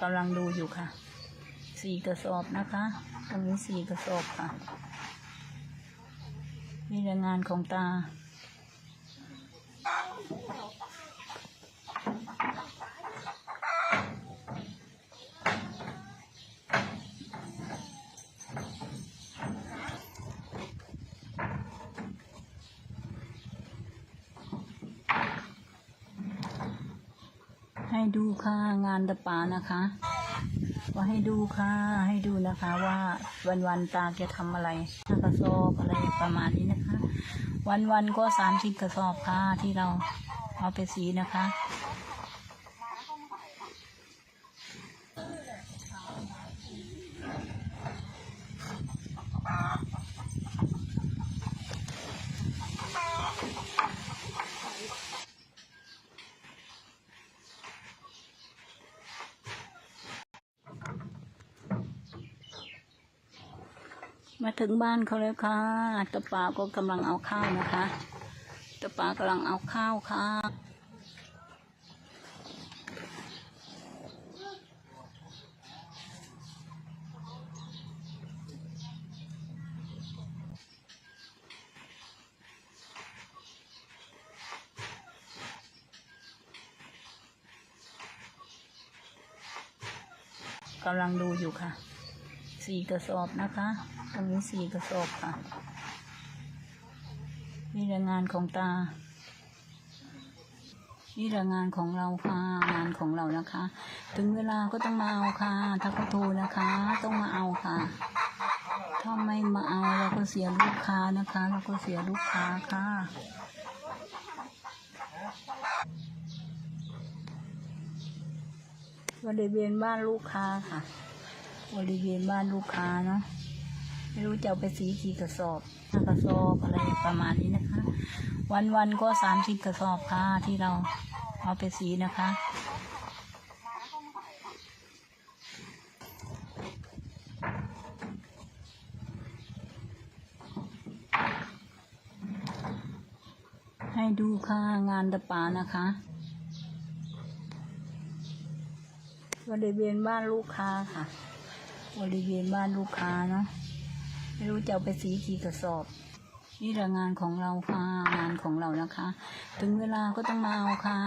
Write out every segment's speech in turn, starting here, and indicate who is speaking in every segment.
Speaker 1: กำลังดูอยู่ค่ะสี่กระสอบนะคะ ตรงนี้สี่กระสอบค่ะนี่แรงงานของตา ดูค่ะงานตะปานะคะว่าให้ดูค่ะ ให้ดูนะคะว่าวันวันตาจะทำอะไรห้ากระสอบอะไรประมาณนี้นะคะ วันวันก็สามสิบกระสอบค่ะที่เราเอาไปสีนะคะ มาถึงบ้านเขาแล้วค่ะตะปาก็กำลังเอาข้าวนะคะตะปากำลังเอาข้าวค่ะ กำลังดูอยู่ค่ะ สี่กระสอบนะคะ ตรงนี้สี่กระสอบค่ะ นี่แรงงานของตา นี่แรงงานของเราค่ะ งานของเรานะคะ ถึงเวลาก็ต้องมาเอาค่ะ ถ้าเขาโทรนะคะ ต้องมาเอาค่ะ ถ้าไม่มาเอาเราก็เสียลูกค้านะคะ เราก็เสียลูกค้าค่ะบริเวณบ้านลูกค้าค่ะ บริเวณบ้านลูกค้าเนาะไม่รู้จะเอาไปสีกี่กระสอบห้ากระสอบอะไรประมาณนี้นะคะ วันวันๆก็สามสิบกระสอบค่ะที่เราเอาไปสีนะคะให้ดูค่ะงานตะปานะคะบริเวณบ้านลูกค้าค่ะ บริเวณบ้านลูกค้านะ ไม่รู้จะเอาไปสีกี่กระสอบ นี่แหละงานของเราค่ะงานของเรานะคะ ถึงเวลาก็ต้องมาเอาค่ะ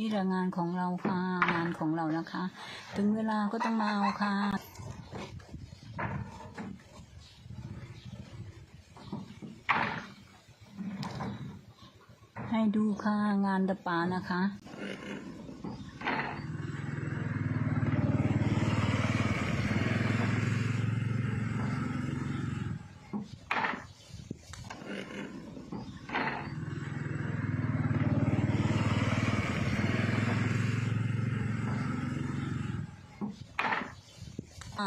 Speaker 1: นี่แหละงานของเราค่ะงานของเรานะคะ ถึงเวลาก็ต้องมาเอาค่ะให้ดูค่ะงานตะปานะคะ อ่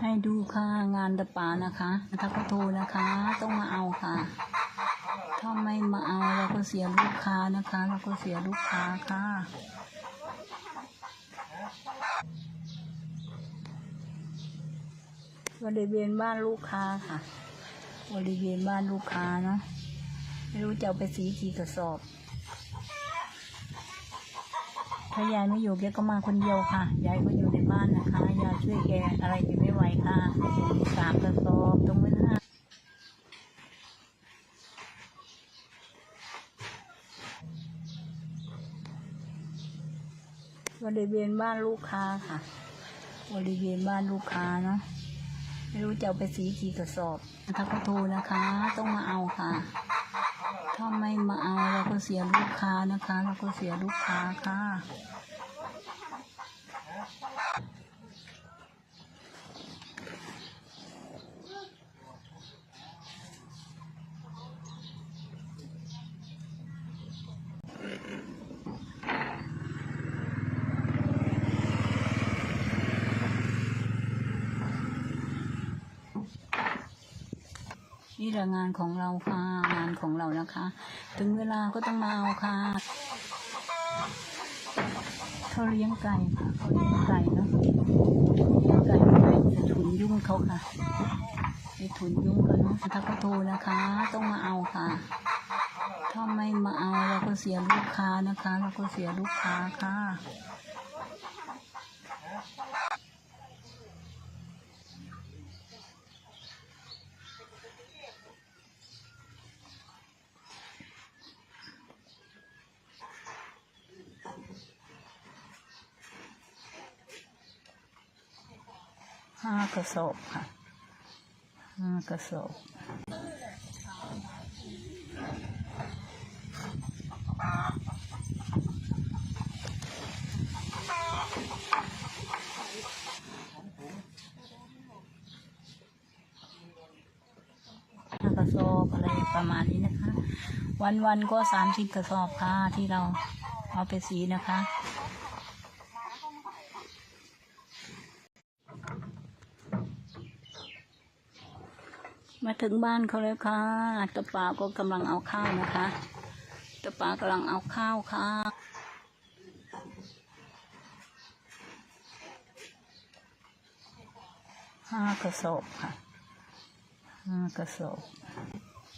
Speaker 1: ให้ดูค่ะงานตะปานะคะถ้าเขาโทรนะคะ ต้องมาเอาค่ะ ถ้าไม่มาเอาเราก็เสียลูกค้านะคะ เราก็เสียลูกค้าค่ะบริเวณบ้านลูกค้าค่ะ บริเวณบ้านลูกค้าเนาะไม่รู้จะเอาไปสีกี่กระสอบถ้ายายไม่อยู่แกก็มาคนเดียวค่ะ ยายก็อยู่ในบ้านนะคะ ยายช่วยแกอะไรแกไม่ ไหวค่ะสามกระสอบตรงนั้นนะบริเวณบ้านลูกค้าค่ะ บริเวณบ้านลูกค้าเนาะไม่รู้จะเอาไปสีกี่กระสอบถ้าเขาโทรนะคะ ต้องมาเอาค่ะ ถ้าไม่มาเอาเราก็เสียลูกค้านะคะ เราก็เสียลูกค้าค่ะ นี่แหละงานของเราค่ะ งานของเรานะคะ ถึงเวลาก็ต้องมาเอาค่ะเขาเลี้ยงไก่ค่ะเขาเลี้ยงไก่เนาะไก่ไม่ได้จะถุนยุ่งเขาค่ะไปถุนยุ่งกันเนาะถ้าเขาโทรนะคะ ต้องมาเอาค่ะถ้าไม่มาเอาเราก็เสียลูกค้านะคะ เราก็เสียลูกค้าค่ะ ห้ากระสอบค่ะห้ากระสอบห้ากระสอบอะไรประมาณนี้นะคะ วันวันๆก็สามสิบกระสอบค่ะที่เราเอาไปสีนะคะ มาถึงบ้านเขาแล้วค่ะตะปาก็กำลังเอาข้าวนะคะตะปากำลังเอาข้าวค่ะห้ากระสอบค่ะห้ากระสอบ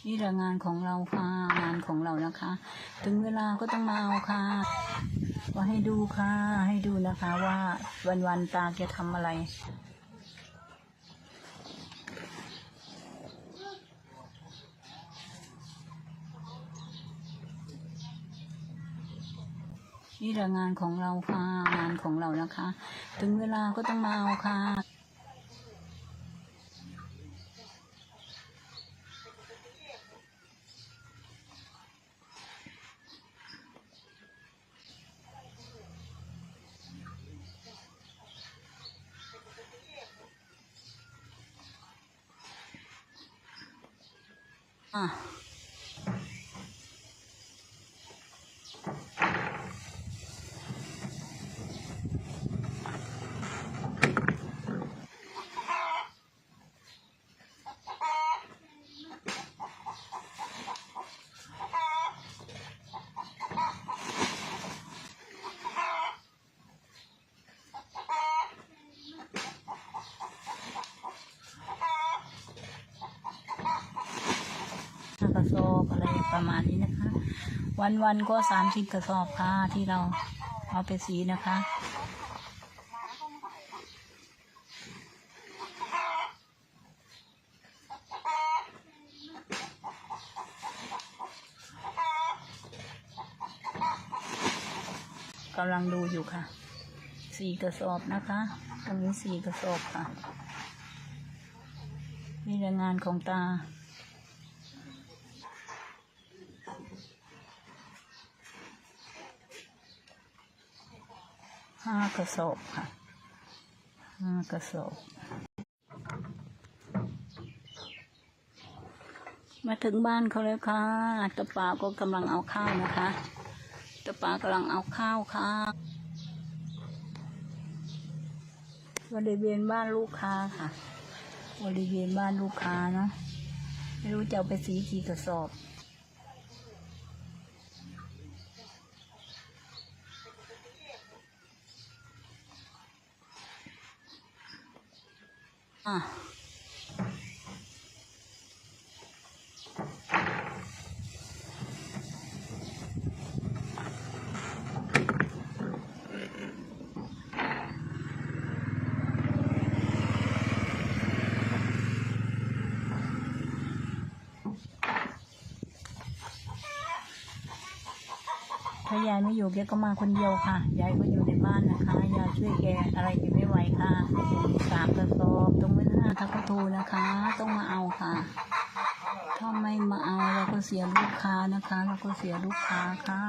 Speaker 1: นี่แหละงานของเราค่ะงานของเรานะคะ ถึงเวลาก็ต้องมาเอาค่ะก็ให้ดูค่ะ ให้ดูนะคะว่าวันๆตาแกทำอะไร นี่แหละงานของเราค่ะ งานของเรานะคะ ถึงเวลาก็ต้องมาเอาค่ะอะ ห้ากระสอบอะไรประมาณนี้นะคะ วันวันๆก็สามสิบกระสอบค่ะที่เราเอาไปสีนะคะกำลังดูอยู่ค่ะ สี่กระสอบนะคะ ตรงนี้สี่กระสอบค่ะนี่แหละงานของตา ห้ากระสอบค่ะห้ากระสอบ มาถึงบ้านเขาแล้วค่ะตะปาก็กำลังเอาข้าวนะคะตะปากำลังเอาข้าวค่ะบริเวณบ้านลูกค้าค่ะบริเวณบ้านลูกค้าเนาะไม่รู้จะเอาไปสีกี่กระสอบ อ่ ถ้ายายไม่อยู่แกก็มาคนเดียวค่ะ ยายก็อยู่ในบ้านนะคะ ยายช่วยแกอะไรแกไม่ไหวค่ะสามกระสอบตรงนี้นะถ้าเขาโทรนะคะ ต้องมาเอาค่ะ ถ้าไม่มาเอาเราก็เสียลูกค้านะคะ เราก็เสียลูกค้าค่ะ